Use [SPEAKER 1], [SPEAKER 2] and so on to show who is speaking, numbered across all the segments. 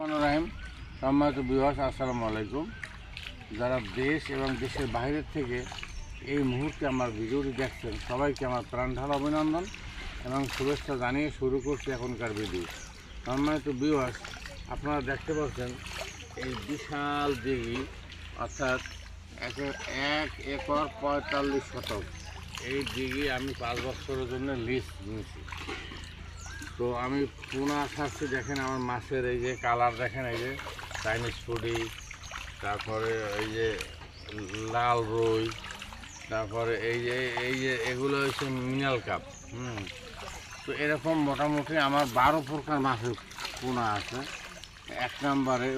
[SPEAKER 1] রাহিম, সম্মানিত বিভাস আসসালামু আলাইকুম। যারা দেশ এবং দেশের বাইরের থেকে এই মুহূর্তে আমার ভিডিওটি দেখছেন, সবাইকে আমার প্রাণ ঢাল অভিনন্দন এবং শুভেচ্ছা জানিয়ে শুরু করছি এখনকার ভিডিও। সম্মানিত বিভাস আপনারা দেখতে পাচ্ছেন এই বিশাল দিঘি অর্থাৎ এক এক একর পঁয়তাল্লিশ শতক। এই দিঘি আমি পাঁচ বছরের জন্য লিস্ট নিয়েছি। তো আমি পোনা খাচ্ছি, দেখেন আমার মাছের এই যে কালার, দেখেন এই যে চাইনিজ ফুডি, তারপরে এই যে লাল রুই, তারপরে এই যে এই যে এগুলো হচ্ছে মিনাল কাপ, হুম। তো এরকম মোটামুটি আমার বারো প্রকার মাছের পোনা আছে। এক নম্বরে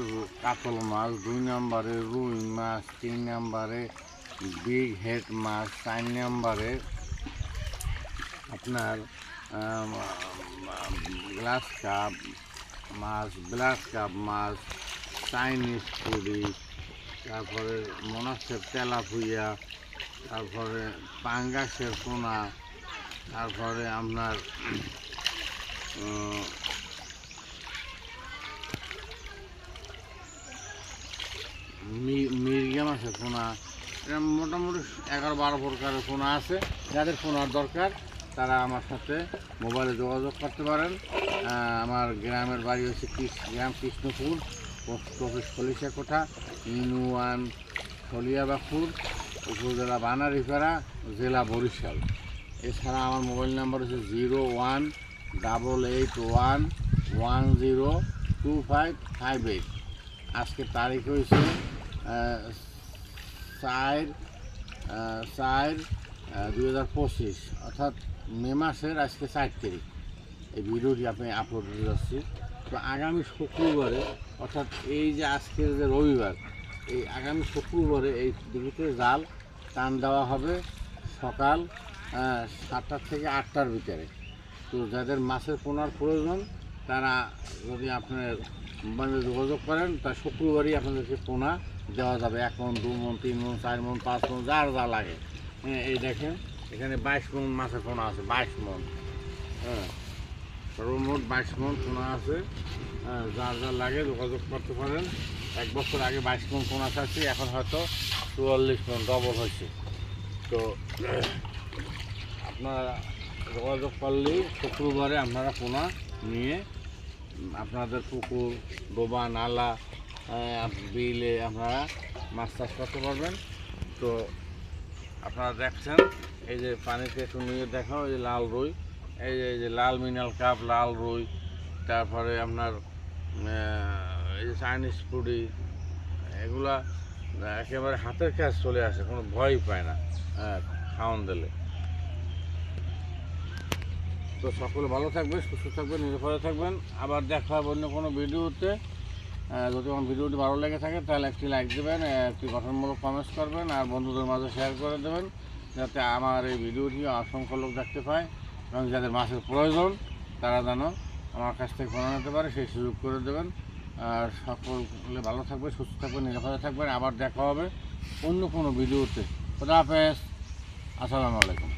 [SPEAKER 1] কাতল মাছ, দুই নম্বরে রুই মাছ, তিন নম্বরে বিগ হেড মাছ, চার নম্বরে আপনার গ্লাস কাপ মাছ ব্লাস কাপ মাছ চাইনিজ ফুডি তারপরে মনাসের তেলাপুইয়া তারপরে পাঙ্গাসের পোনা, তারপরে আপনার মির্গা মাছের পোনা। মোটামুটি এগারো বারো প্রকারের পোনা আছে। যাদের পোনার দরকার তারা আমার সাথে মোবাইলে যোগাযোগ করতে পারেন। আমার গ্রামের বাড়ি হচ্ছে গ্রাম Krishnapur, post office Khalishakotha union Khaliabapur উপজেলা বানারীপাড়া, জেলা বরিশাল। এছাড়া আমার মোবাইল নাম্বার হচ্ছে zero one double eight one one zero two five five eight. আজকে তারিখ হয়েছে চার চার দুই হাজার পঁচিশ, অর্থাৎ মে মাসের আজকে চার তারিখ। এই ভিডিওটি আপনি আপলোড দিতে যাচ্ছি। তো আগামী শুক্রবারে, অর্থাৎ এই যে আজকের যে রবিবার, এই আগামী শুক্রবারে এই দিঘিতে জাল টান দেওয়া হবে সকাল সাতটার থেকে আটটার ভিতরে। তো যাদের মাছের পোনার প্রয়োজন, তারা যদি আপনার মানে যোগাযোগ করেন, তা শুক্রবারই আপনাদেরকে পোনা দেওয়া যাবে। এক মন, দু মন, তিন মন, চার মন, পাঁচ মন, যার যা লাগে। হ্যাঁ এই দেখেন এখানে বাইশ মন মাছের পোনা আছে বাইশ মন। হ্যাঁ সর্বমোট বাইশ মন পোনা আছে। হ্যাঁ, যার যা লাগে যোগাযোগ করতে পারেন। এক বছর আগে বাইশ মন পোনা থাকছে এখন হয়তো চুয়াল্লিশ মন ডবল হয়েছে। তো আপনারা যোগাযোগ করলেই শুক্রবারে আপনারা পোনা নিয়ে আপনাদের পুকুর ডোবা নালা বিলে আপনারা মাছ চাষ করতে পারবেন। তো আপনারা দেখছেন, এই যে পানিতে একটু নিয়ে দেখাও, এই যে লাল রুই, এই যে এই যে লাল মিনাল কাপ, লাল রুই, তারপরে আপনার এই যে চাইনিজ ফুডি এগুলা একেবারে হাতের কাজ চলে আসে, কোনো ভয় পায় না হ্যাঁ খাওয়ান দিলে। তো সকলে ভালো থাকবে সুস্থ থাকবেন, নিরাপদে থাকবেন। আবার দেখা হবে অন্য কোনো ভিডিওতে। যদি আমার ভিডিওটি ভালো লেগে থাকে, তাহলে একটি লাইক দেবেন একটি গঠনমূলক কমেন্টস করবেন, আর বন্ধুদের মাঝে শেয়ার করে দেবেন, যাতে আমার এই ভিডিওটি অসংখ্য লোক দেখতে পায় এবং যাদের মাছের প্রয়োজন, তারা যেন আমার কাছ থেকে ফোন নিতে পারে, সেই সুযোগ করে দেবেন। আর সকলে ভালো থাকবে সুস্থ থাকবেন, নিরাপদে থাকবেন। আবার দেখা হবে অন্য কোনো ভিডিওতে। খোদা হাফেজ। আসসালামু আলাইকুম।